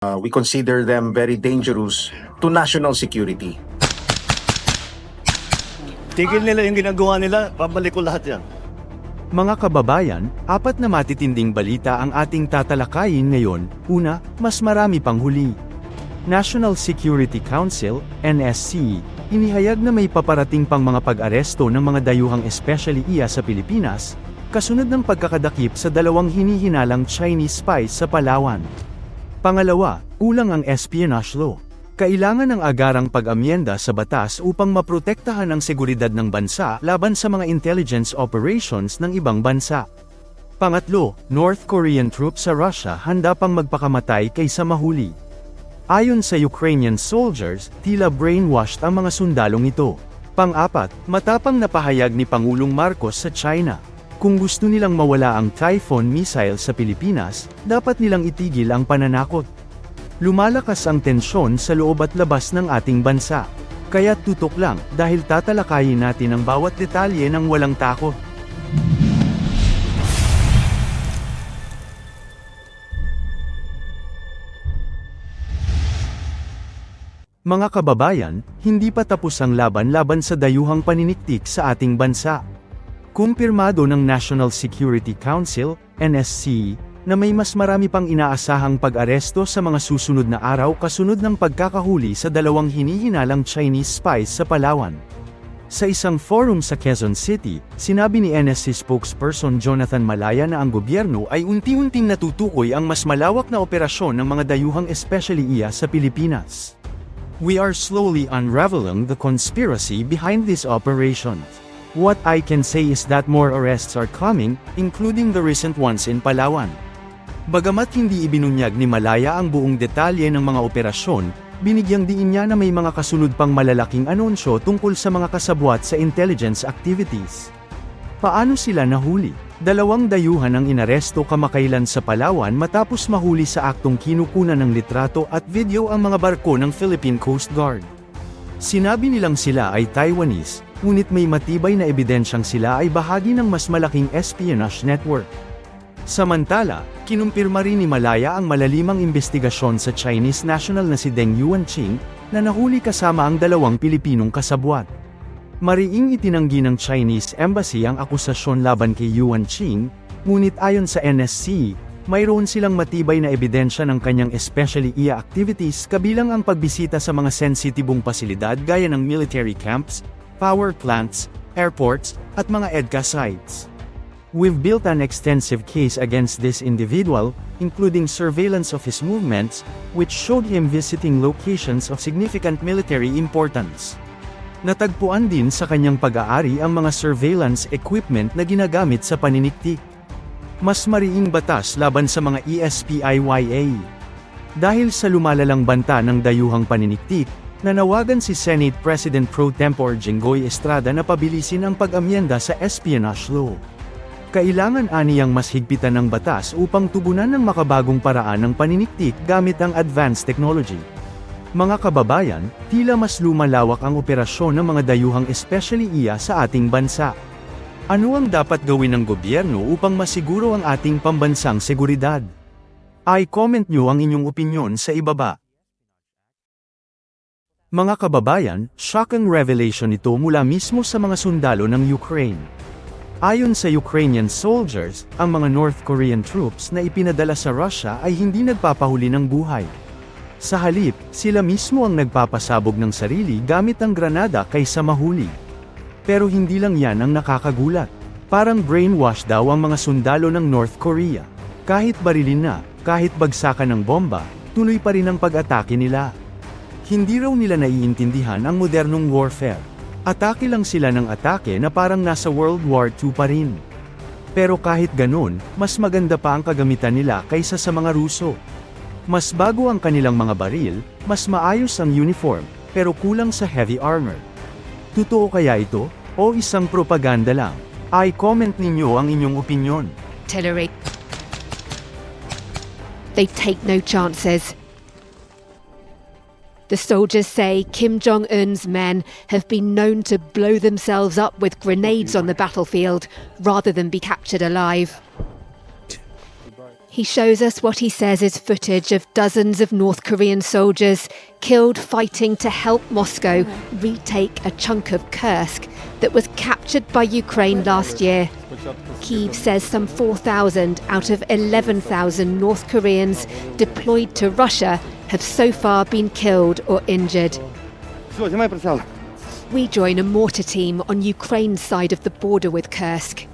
Uh, we consider them very dangerous to national security. Tigil nila yung ginagawa nila, pabalik ko lahat yan. Mga kababayan, apat na matitinding balita ang ating tatalakayin ngayon. Una, mas marami pang huli. National Security Council, NSC, inihayag na may paparating pang mga pag-aresto ng mga dayuhang especially iya sa Pilipinas, kasunod ng pagkakadakip sa dalawang hinihinalang Chinese spies sa Palawan. Pangalawa, ulang ang espionage law. Kailangan ng agarang pag-amyenda sa batas upang maprotektahan ang seguridad ng bansa laban sa mga intelligence operations ng ibang bansa. Pangatlo, North Korean troops sa Russia handa pang magpakamatay kaysa mahuli. Ayon sa Ukrainian soldiers, tila brainwashed ang mga sundalong ito. Pang-apat, matapang na pahayag ni Pangulong Marcos sa China. Kung gusto nilang mawala ang Typhoon missile sa Pilipinas, dapat nilang itigil ang pananakot. Lumalakas ang tensyon sa loob at labas ng ating bansa. Kaya tutok lang dahil tatalakayin natin ang bawat detalye ng walang takot. Mga kababayan, hindi pa tapos ang laban-laban sa dayuhang paniniktik sa ating bansa. Kumpirmado ng National Security Council, NSC, na may mas marami pang inaasahang pag-aresto sa mga susunod na araw kasunod ng pagkakahuli sa dalawang hinihinalang Chinese spies sa Palawan. Sa isang forum sa Quezon City, sinabi ni NSC spokesperson Jonathan Malaya na ang gobyerno ay unti-unting natutukoy ang mas malawak na operasyon ng mga dayuhang especially iya sa Pilipinas. We are slowly unraveling the conspiracy behind these operations. What I can say is that more arrests are coming, including the recent ones in Palawan. Bagamat hindi ibinunyag ni Malaya ang buong detalye ng mga operasyon, binigyang diin niya na may mga kasunod pang malalaking anunsyo tungkol sa mga kasabwat sa intelligence activities. Paano sila nahuli? Dalawang dayuhan ang inaresto kamakailan sa Palawan matapos mahuli sa aktong kinukunan ng litrato at video ang mga barko ng Philippine Coast Guard. Sinabi nilang sila ay Taiwanese, ngunit may matibay na ebidensyang sila ay bahagi ng mas malaking espionage network. Samantala, kinumpirma rin ni Malaya ang malalimang investigasyon sa Chinese national na si Deng Yuanqing, na nahuli kasama ang dalawang Pilipinong kasabwat. Mariing itinanggi ng Chinese Embassy ang akusasyon laban kay Yuanqing, ngunit ayon sa NSC, mayroon silang matibay na ebidensya ng kanyang especially IA activities kabilang ang pagbisita sa mga sensitibong pasilidad gaya ng military camps, power plants, airports, at mga EDCA sites. We've built an extensive case against this individual, including surveillance of his movements, which showed him visiting locations of significant military importance. Natagpuan din sa kanyang pag-aari ang mga surveillance equipment na ginagamit sa paniniktik. Mas mariing batas laban sa mga ESPIYA. Dahil sa lumalalang banta ng dayuhang paniniktik, nanawagan si Senate President Pro Tempore Jinggoy Estrada na pabilisin ang pag-amyenda sa espionage law. Kailangan aniyang mas higpitan ng batas upang tugunan ng makabagong paraan ng paniniktik gamit ang advanced technology. Mga kababayan, tila mas lumalawak ang operasyon ng mga dayuhang especially iya sa ating bansa. Ano ang dapat gawin ng gobyerno upang masiguro ang ating pambansang seguridad? Ay comment nyo ang inyong opinyon sa ibaba. Mga kababayan, shocking revelation ito mula mismo sa mga sundalo ng Ukraine. Ayon sa Ukrainian soldiers, ang mga North Korean troops na ipinadala sa Russia ay hindi nagpapahuli ng buhay. Sa halip, sila mismo ang nagpapasabog ng sarili gamit ang granada kaysa mahuli. Pero hindi lang yan ang nakakagulat. Parang brainwash daw ang mga sundalo ng North Korea. Kahit barilin na, kahit bagsakan ng bomba, tuloy pa rin ang pag-atake nila. Hindi raw nila naiintindihan ang modernong warfare. Atake lang sila ng atake na parang nasa World War II pa rin. Pero kahit ganun, mas maganda pa ang kagamitan nila kaysa sa mga Ruso. Mas bago ang kanilang mga baril, mas maayos ang uniform, pero kulang sa heavy armor. Totoo kaya ito, o isang propaganda lang? Ay comment ninyo ang inyong opinyon. artillery. They take no chances. The soldiers say Kim Jong un's men have been known to blow themselves up with grenades on the battlefield rather than be captured alive. He shows us what he says is footage of dozens of North Korean soldiers killed fighting to help Moscow retake a chunk of Kursk that was captured by Ukraine last year. Kyiv says some 4,000 out of 11,000 North Koreans deployed to Russia have so far been killed or injured. We join a mortar team on Ukraine's side of the border with Kursk.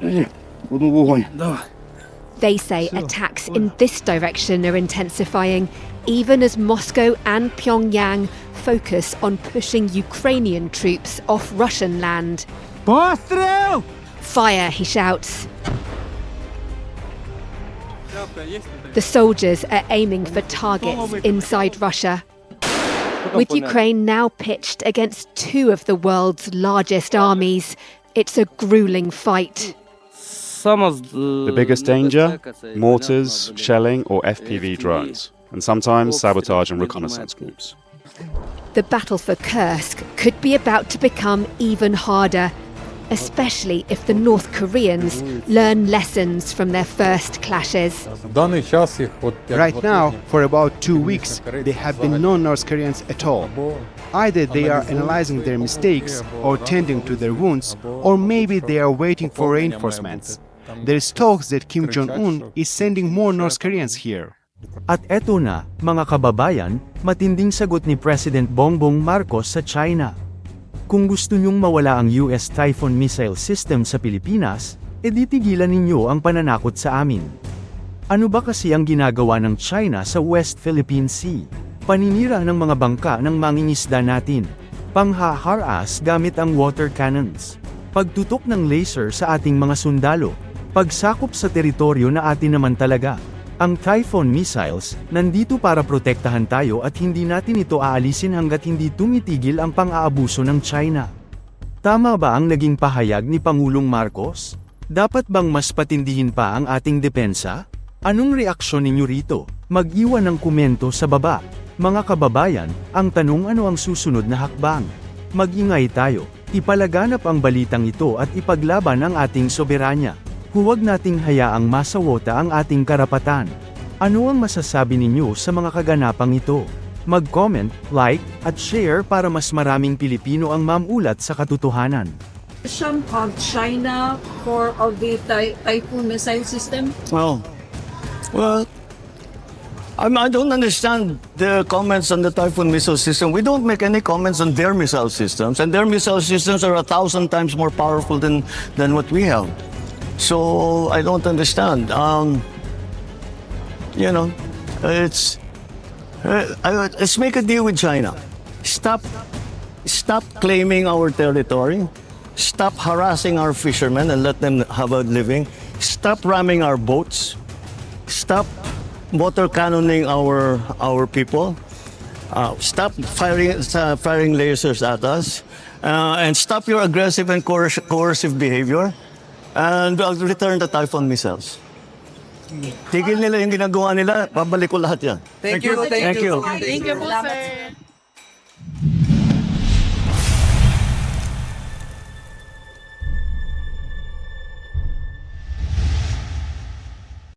They say attacks in this direction are intensifying, even as Moscow and Pyongyang focus on pushing Ukrainian troops off Russian land. Fire, he shouts. The soldiers are aiming for targets inside Russia. With Ukraine now pitched against two of the world's largest armies, it's a grueling fight. The biggest danger? Mortars, shelling, or FPV drones, and sometimes sabotage and reconnaissance groups. The battle for Kursk could be about to become even harder, especially if the North Koreans learn lessons from their first clashes. Right now, for about two weeks, there have been no North Koreans at all. Either they are analyzing their mistakes or tending to their wounds, or maybe they are waiting for reinforcements. There is talks that Kim Jong Un is sending more North Koreans here. At eto na, mga kababayan, matinding sagot ni President Bongbong Marcos sa China. Kung gusto nyong mawala ang US Typhoon missile system sa Pilipinas, edi tigilan ninyo ang pananakot sa amin. Ano ba kasi ang ginagawa ng China sa West Philippine Sea? Paninira ng mga bangka ng mangingisda natin. Panghaharas gamit ang water cannons. Pagtutok ng laser sa ating mga sundalo. Pagsakop sa teritoryo na atin naman talaga. Ang Typhoon missiles, nandito para protektahan tayo at hindi natin ito aalisin hanggat hindi tumitigil ang pang-aabuso ng China. Tama ba ang naging pahayag ni Pangulong Marcos? Dapat bang mas patindihin pa ang ating depensa? Anong reaksyon ninyo rito? Mag-iwan ng komento sa baba. Mga kababayan, ang tanong ano ang susunod na hakbang? Mag-ingay tayo, ipalaganap ang balitang ito at ipaglaban ang ating soberanya. Huwag nating hayaang masawota ang ating karapatan. Ano ang masasabi ninyo sa mga kaganapang ito? Mag-comment, like, at share para mas maraming Pilipino ang mamulat sa katotohanan. Some of China for of the Ty- Typhoon missile system. Well, well, I'm, I don't understand the comments on the Typhoon missile system. We don't make any comments on their missile systems, and their missile systems are a thousand times more powerful than, than what we have. So I don't understand. Um, you know, it's uh, let's make a deal with China. Stop, stop claiming our territory. Stop harassing our fishermen and let them have a living. Stop ramming our boats. Stop water cannoning our our people. Uh, stop firing uh, firing lasers at us, uh, and stop your aggressive and coerc- coercive behavior. And uh, return the Typhoon missiles. Tigil nila yung ginagawa nila, pabalik ko lahat yan. Thank you, thank, Thank you. Thank you po, sir.